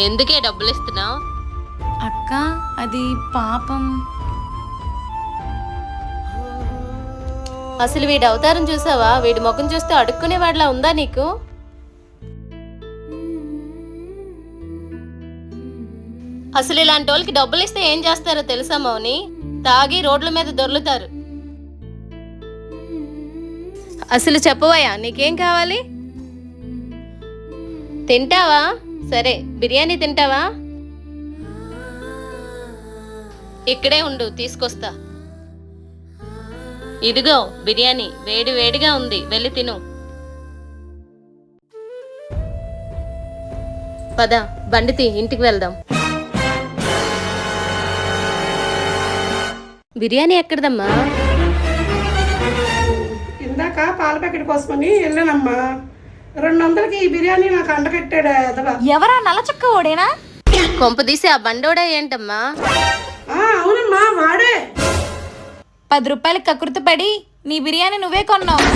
ఎందుకే డబ్బులు ఇస్తున్నావు? అక్క అది పాపం. అసలు వీడి అవతారం చూసావా? వీడి ముఖం చూస్తే అడుక్కునేవాడిలా ఉందా నీకు? అసలు ఇలాంటి వాళ్ళకి డబ్బులు ఇస్తే ఏం చేస్తారో తెలుసా మౌని? తాగి రోడ్ల మీద దొర్లుతారు. అసలు చెప్పవయ్యా నీకేం కావాలి? తింటావా? సరే బిర్యానీ తింటావా? ఇక్కడే ఉండు తీసుకొస్తా. ఇదిగో బిర్యానీ వేడి వేడిగా ఉంది వెళ్ళి తిను. పద బండితి ఇంటికి వెళ్దాం. బిర్యానీ ఎక్కడదమ్మా? ఇందాక పాల ప్యాకెట్ కోసమని వెళ్ళానమ్మా. రెండు వందలకి ఈ బిర్యానీ నాకు అండకట్టాడు ఎవరా నల్లచక్క ఓడేనా? కొంపదీసి ఆ బండోడే ఏంటమ్మా? అవునమ్మా వాడే. పది రూపాయలకి కకృతి పడి నీ బిర్యానీ నువ్వే కొన్నావు.